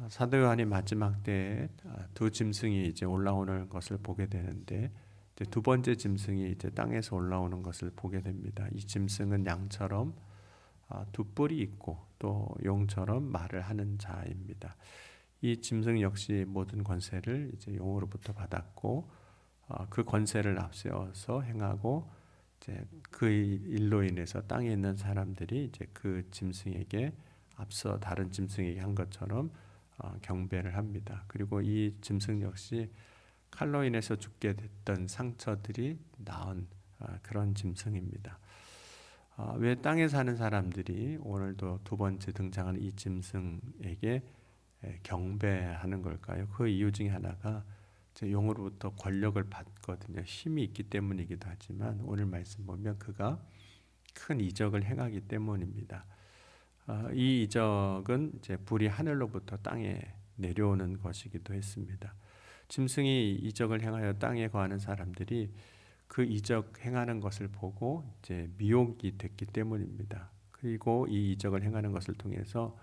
아, 사도 요한이 마지막 때두 짐승이 이제 올라오는 것을 보게 되는데 두 번째 짐승이 이제 땅에서 올라오는 것을 보게 됩니다. 이 짐승은 양처럼 아, 두 뿔이 있고 또 용처럼 말을 하는 자입니다. 이 짐승 역시 모든 권세를 이제 용으로부터 받았고 아, 그 권세를 앞세워서 행하고 이제 그 일로 인해서 땅에 있는 사람들이 이제 그 짐승에게 앞서 다른 짐승에게 한 것처럼 어, 경배를 합니다. 그리고 이 짐승 역시 칼로 인해서 죽게 됐던 상처들이 나은 어, 그런 짐승입니다. 어, 왜 땅에 사는 사람들이 오늘도 두 번째 등장하는 이 짐승에게 경배하는 걸까요? 그 이유 중에 하나가 용으로부터 권력을 받거든요. 힘이 있기 때문이기도 하지만 오늘 말씀 보면 그가 큰 이적을 행하기 때문입니다. 어, 이 이적은 이제 불이 하늘로부터 땅에 내려오는 것이기도 했습니다. 짐승이 이적을 행하여 땅에 거하는 사람들이 그 이적 행하는 것을 보고 이제 미혹이 됐기 때문입니다. 그리고 이 이적을 행하는 것을 통해서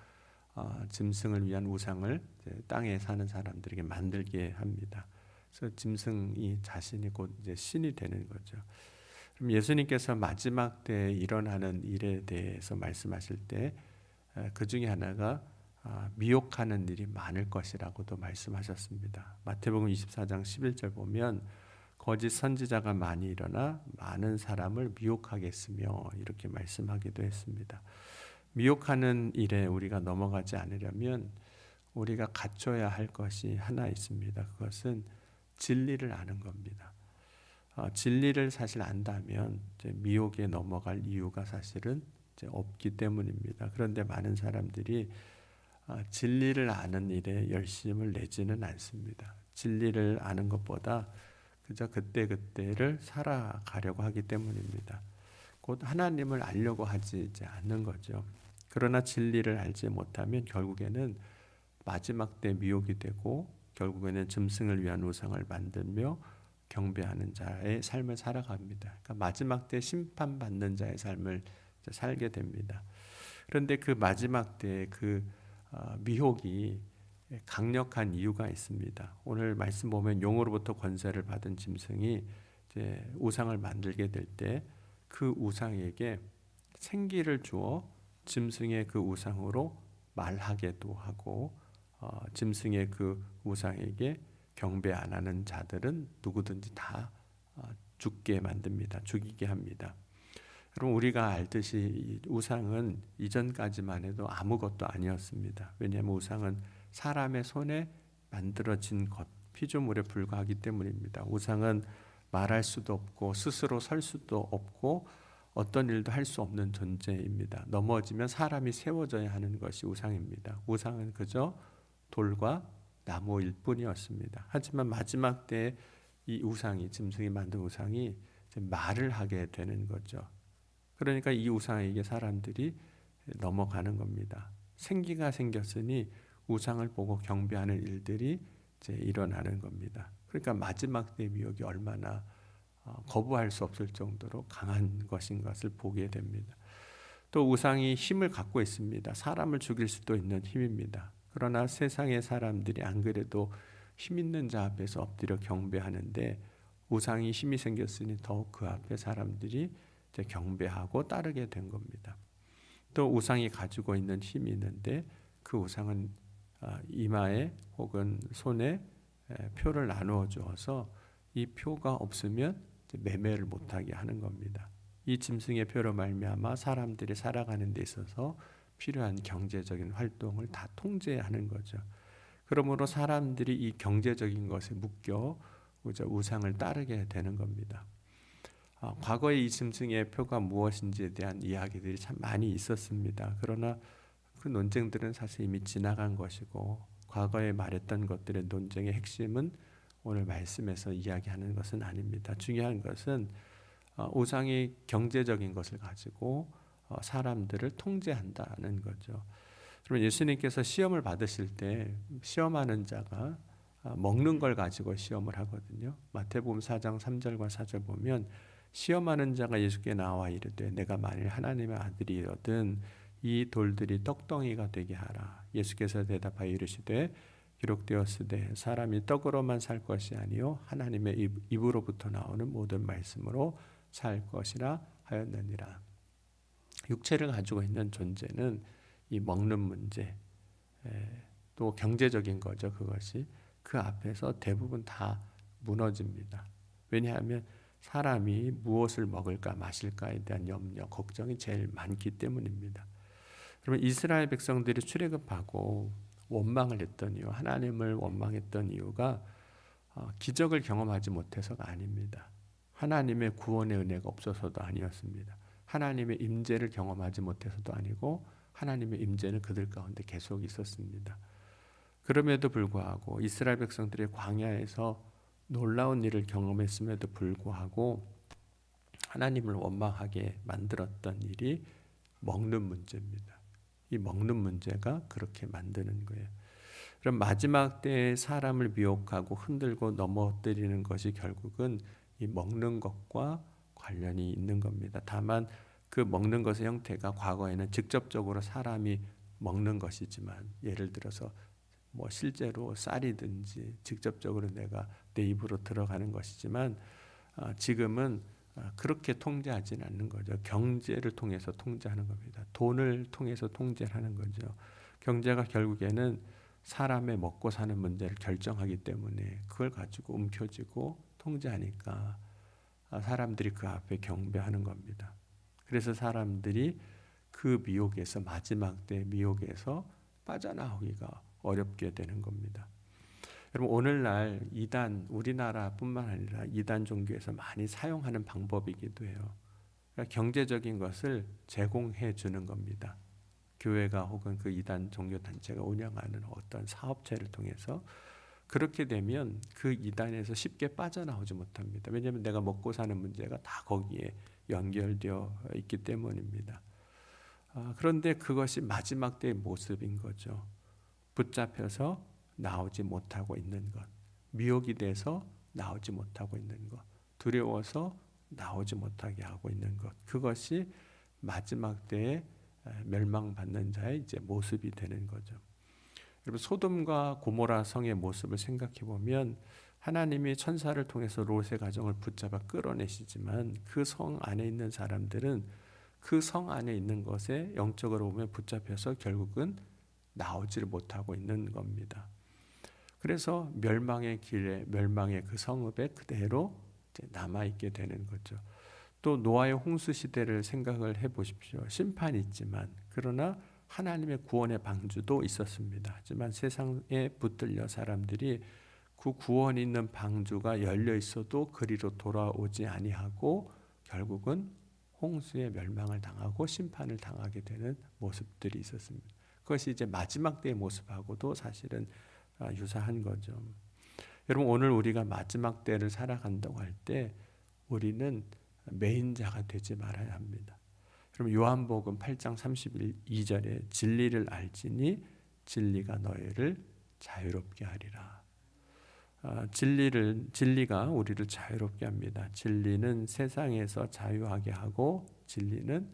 어, 짐승을 위한 우상을 땅에 사는 사람들에게 만들게 합니다. 그래서 짐승이 자신이 곧 이제 신이 되는 거죠. 그럼 예수님께서 마지막 때 일어나는 일에 대해서 말씀하실 때 그 중에 하나가 아, 미혹하는 일이 많을 것이라고도 말씀하셨습니다. 마태복음 24장 11절 보면 거짓 선지자가 많이 일어나 많은 사람을 미혹하겠으며 이렇게 말씀하기도 했습니다. 미혹하는 일에 우리가 넘어가지 않으려면 우리가 갖춰야 할 것이 하나 있습니다. 그것은 진리를 아는 겁니다. 어, 진리를 사실 안다면 미혹에 넘어갈 이유가 사실은 없기 때문입니다. 그런데 많은 사람들이 아, 진리를 아는 일에 열심을 내지는 않습니다. 진리를 아는 것보다 그저 그때 그때를 살아가려고 하기 때문입니다. 곧 하나님을 알려고 하지 않는 거죠. 그러나 진리를 알지 못하면 결국에는 마지막 때 미혹이 되고 결국에는 짐승을 위한 우상을 만들며 경배하는 자의 삶을 살아갑니다. 그러니까 마지막 때 심판받는 자의 삶을 살게 됩니다. 그런데 그 마지막 때그 어, 미혹이 강력한 이유가 있습니다. 오늘 말씀 보면 용으로부터 권세를 받은 짐승이 이제 우상을 만들게 될 때 그 우상에게 생기를 주어 짐승의 그 우상으로 말하게도 하고 어, 짐승의 그 우상에게 경배 안 하는 자들은 누구든지 다 어, 죽게 만듭니다. 죽이게 합니다. 여러분 우리가 알듯이 우상은 이전까지만 해도 아무것도 아니었습니다. 왜냐하면 우상은 사람의 손에 만들어진 것, 피조물에 불과하기 때문입니다. 우상은 말할 수도 없고 스스로 설 수도 없고 어떤 일도 할 수 없는 존재입니다. 넘어지면 사람이 세워져야 하는 것이 우상입니다. 우상은 그저 돌과 나무일 뿐이었습니다. 하지만 마지막 때이 우상이 짐승이 만든 우상이 말을 하게 되는 거죠. 그러니까 이 우상에게 사람들이 넘어가는 겁니다. 생기가 생겼으니 우상을 보고 경배하는 일들이 이제 일어나는 겁니다. 그러니까 마지막 때 미혹이 얼마나 어, 거부할 수 없을 정도로 강한 것인 것을 보게 됩니다. 또 우상이 힘을 갖고 있습니다. 사람을 죽일 수도 있는 힘입니다. 그러나 세상의 사람들이 안 그래도 힘 있는 자 앞에서 엎드려 경배하는데 우상이 힘이 생겼으니 더욱 그 앞에 사람들이 경배하고 따르게 된 겁니다. 또 우상이 가지고 있는 힘이 있는데 그 우상은 아, 이마에 혹은 손에 표를 나누어 주어서 이 표가 없으면 매매를 못하게 하는 겁니다. 이 짐승의 표로 말미암아 사람들이 살아가는 데 있어서 필요한 경제적인 활동을 다 통제하는 거죠. 그러므로 사람들이 이 경제적인 것에 묶여 우상을 따르게 되는 겁니다. 어, 과거의 이 짐승의 표가 무엇인지에 대한 이야기들이 참 많이 있었습니다. 그러나 그 논쟁들은 사실 이미 지나간 것이고 과거에 말했던 것들의 논쟁의 핵심은 오늘 말씀에서 이야기하는 것은 아닙니다. 중요한 것은 어, 우상이 경제적인 것을 가지고 어, 사람들을 통제한다는 거죠. 그러면 예수님께서 시험을 받으실 때 시험하는 자가 먹는 걸 가지고 시험을 하거든요. 마태복음 4장 3절과 4절 보면 시험하는 자가 예수께 나와 이르되 내가 만일 하나님의 아들이거든 이 돌들이 떡덩이가 되게 하라. 예수께서 대답하여 이르시되 기록되었으되 사람이 떡으로만 살 것이 아니요 하나님의 입, 입으로부터 나오는 모든 말씀으로 살 것이라 하였느니라. 육체를 가지고 있는 존재는 이 먹는 문제, 에, 또 경제적인 거죠. 그것이 그 앞에서 대부분 다 무너집니다. 왜냐하면 사람이 무엇을 먹을까 마실까에 대한 염려, 걱정이 제일 많기 때문입니다. 그러면 이스라엘 백성들이 출애굽하고 원망을 했던 이유, 하나님을 원망했던 이유가 어, 기적을 경험하지 못해서가 아닙니다. 하나님의 구원의 은혜가 없어서도 아니었습니다. 하나님의 임재를 경험하지 못해서도 아니고 하나님의 임재는 그들 가운데 계속 있었습니다. 그럼에도 불구하고 이스라엘 백성들이 광야에서 놀라운 일을 경험했음에도 불구하고 하나님을 원망하게 만들었던 일이 먹는 문제입니다. 이 먹는 문제가 그렇게 만드는 거예요. 그럼 마지막 때에 사람을 미혹하고 흔들고 넘어뜨리는 것이 결국은 이 먹는 것과 관련이 있는 겁니다. 다만 그 먹는 것의 형태가 과거에는 직접적으로 사람이 먹는 것이지만 예를 들어서 뭐 실제로 쌀이든지 직접적으로 내가 내 입으로 들어가는 것이지만 아, 지금은 아, 그렇게 통제하지는 않는 거죠. 경제를 통해서 통제하는 겁니다. 돈을 통해서 통제하는 거죠. 경제가 결국에는 사람의 먹고 사는 문제를 결정하기 때문에 그걸 가지고 움켜쥐고 통제하니까 아, 사람들이 그 앞에 경배하는 겁니다. 그래서 사람들이 그 미혹에서 마지막 때 미혹에서 빠져나오기가 어렵게 되는 겁니다. 여러분 오늘날 이단 우리나라뿐만 아니라 이단 종교에서 많이 사용하는 방법이기도 해요. 그러니까 경제적인 것을 제공해 주는 겁니다. 교회가 혹은 그 이단 종교 단체가 운영하는 어떤 사업체를 통해서 그렇게 되면 그 이단에서 쉽게 빠져나오지 못합니다. 왜냐하면 내가 먹고 사는 문제가 다 거기에 연결되어 있기 때문입니다. 아, 그런데 그것이 마지막 때의 모습인 거죠. 붙잡혀서 나오지 못하고 있는 것, 미혹이 돼서 나오지 못하고 있는 것, 두려워서 나오지 못하게 하고 있는 것, 그것이 마지막 때에 멸망받는 자의 이제 모습이 되는 거죠. 여러분 소돔과 고모라 성의 모습을 생각해 보면 하나님이 천사를 통해서 롯의 가정을 붙잡아 끌어내시지만 그 성 안에 있는 사람들은 그 성 안에 있는 것에 영적으로 보면 붙잡혀서 결국은 나오지를 못하고 있는 겁니다. 그래서 멸망의 길에 멸망의 그 성읍에 그대로 남아 있게 되는 거죠. 또 노아의 홍수 시대를 생각을 해 보십시오. 심판이 있지만 그러나 하나님의 구원의 방주도 있었습니다. 하지만 세상에 붙들려 사람들이 그 구원 있는 방주가 열려 있어도 그리로 돌아오지 아니하고 결국은 홍수의 멸망을 당하고 심판을 당하게 되는 모습들이 있었습니다. 그것이 이제 마지막 때의 모습하고도 사실은 아, 유사한 거죠. 여러분 오늘 우리가 마지막 때를 살아간다고 할 때 우리는 메인자가 되지 말아야 합니다. 그럼 요한복음 8장 32절에 진리를 알지니 진리가 너희를 자유롭게 하리라. 아, 진리를 진리가 우리를 자유롭게 합니다. 진리는 세상에서 자유하게 하고 진리는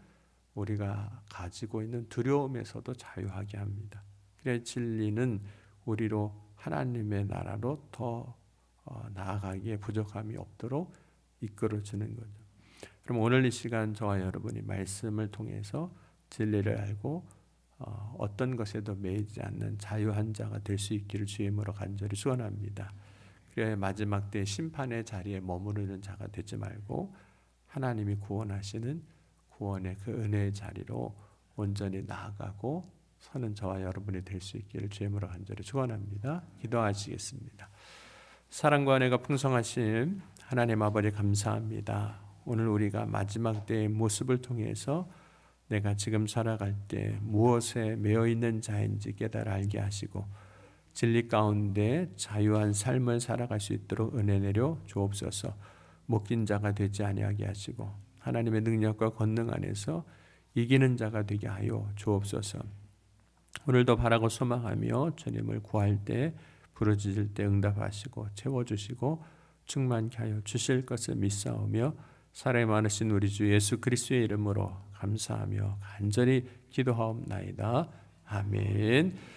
우리가 가지고 있는 두려움에서도 자유하게 합니다. 그래 진리는 우리로 하나님의 나라로 더 어, 나아가기에 부족함이 없도록 이끌어 주는 거죠. 그럼 오늘 이 시간 저와 여러분이 말씀을 통해서 진리를 알고 어, 어떤 것에도 매이지 않는 자유한 자가 될 수 있기를 주의 이름으로 간절히 축원합니다. 그래 마지막 때 심판의 자리에 머무르는 자가 되지 말고 하나님이 구원하시는 구원의 그 은혜의 자리로 온전히 나아가고 서는 저와 여러분이 될 수 있기를 주의 이름으로 간절히 축원합니다. 기도하시겠습니다. 사랑과 은혜가 풍성하신 하나님 아버지 감사합니다. 오늘 우리가 마지막 때의 모습을 통해서 내가 지금 살아갈 때 무엇에 매여 있는 자인지 깨달아 알게 하시고 진리 가운데 자유한 삶을 살아갈 수 있도록 은혜 내려 주옵소서. 묶인 자가 되지 아니하게 하시고 하나님의 능력과 권능 안에서 이기는 자가 되게 하여 주옵소서. 오늘도 바라고 소망하며 주님을 구할 때 부르짖을 때 응답하시고 채워주시고 충만케 하여 주실 것을 믿사오며 사랑이 많으신 우리 주 예수 그리스도의 이름으로 감사하며 간절히 기도하옵나이다. 아멘.